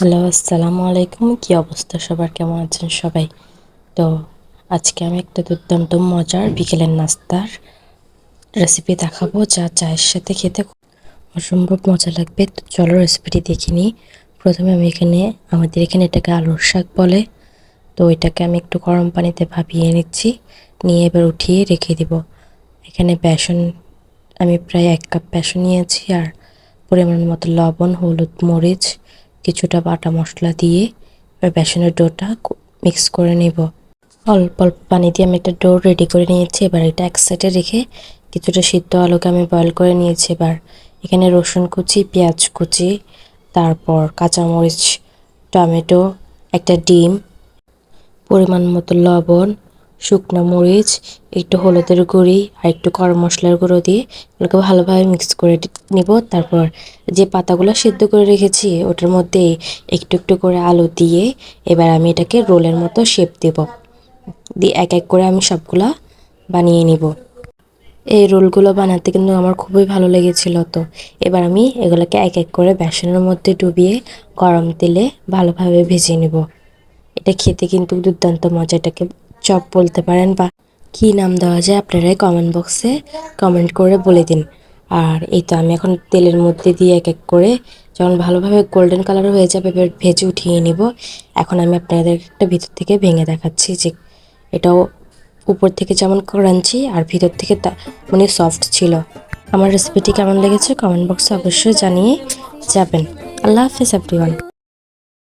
Hello, আসসালামু আলাইকুম। কি অবস্থা? সবার কেমন আছেন সবাই? তো আজকে আমি একটা দুর্দান্ত মজার বিকেলের নাস্তার রেসিপি দেখাবো, যা চায়ের সাথে খেতে অসম্ভব মজা লাগবে। তো চলো রেসিপিটি দেখে নিই। প্রথমে আমি এখানে, আমাদের এখানে এটাকে আলুর শাক বলে। তো এটাকে আমি একটু গরম পানিতে ভাপিয়ে নিচ্ছি। নিয়ে এবার উঠিয়ে রেখে দিব। এখানে বেসন, আমি প্রায় এক কাপ বেসন নিয়েছি, আর পরিমাণ মতো লবণ, হলুদ, মরিচ কিছুটা বাটা মশলা দিয়ে এবার বেসনের ডোটা মিক্স করে নিব। অল্প অল্প পানি দিয়ে আমি একটা ডো রেডি করে নিয়েছি। এবার এটা এক সাইডে রেখে কিছুটা সিদ্ধ আলুকে আমি বয়ল করে নিয়েছি এবার। এখানে রসুন কুচি, পেঁয়াজ কুচি, তারপর কাঁচামরিচ, টমেটো, একটা ডিম, পরিমাণ মতো লবণ শুকনো মরিচ, একটু হলুদের গুঁড়ি আর একটু গরম মশলার গুঁড়ো দিয়ে এগুলোকে ভালোভাবে মিক্স করে নিব। তারপর যে পাতাগুলো সেদ্ধ করে রেখেছি, ওটার মধ্যে একটু একটু করে আলু দিয়ে এবার আমি এটাকে রোলের মতো শেপ দেব। দিয়ে এক এক করে আমি সবগুলা বানিয়ে নিব। এই রোলগুলো বানাতে কিন্তু আমার খুবই ভালো লেগেছিল তো। এবার আমি এগুলোকে এক এক করে বেসনের মধ্যে ডুবিয়ে গরম তেলে ভালোভাবে ভেজে নেব। এটা খেতে কিন্তু দুর্দান্ত মজা, এটাকে চপ বলতে পারেন বা কি নাম দেওয়া যায় আপনারাই কমেন্ট বক্সে কমেন্ট করে বলে দিন। আর এই তো আমি এখন তেলের মধ্যে দিয়ে এক এক করে যখন ভালোভাবে গোল্ডেন কালার হয়ে যাবে ভেজে উঠিয়ে নিব। এখন আমি আপনাদের একটা ভিতর থেকে ভেঙে দেখাচ্ছি যে এটাও উপর থেকে যেমন ক্রাঞ্চি আর ভিতর থেকে তা মানে সফট ছিল। আমার রেসিপিটি কেমন লেগেছে কমেন্ট বক্সে অবশ্যই জানিয়ে যাবেন। আল্লাহ হাফিজ এভরিওয়ান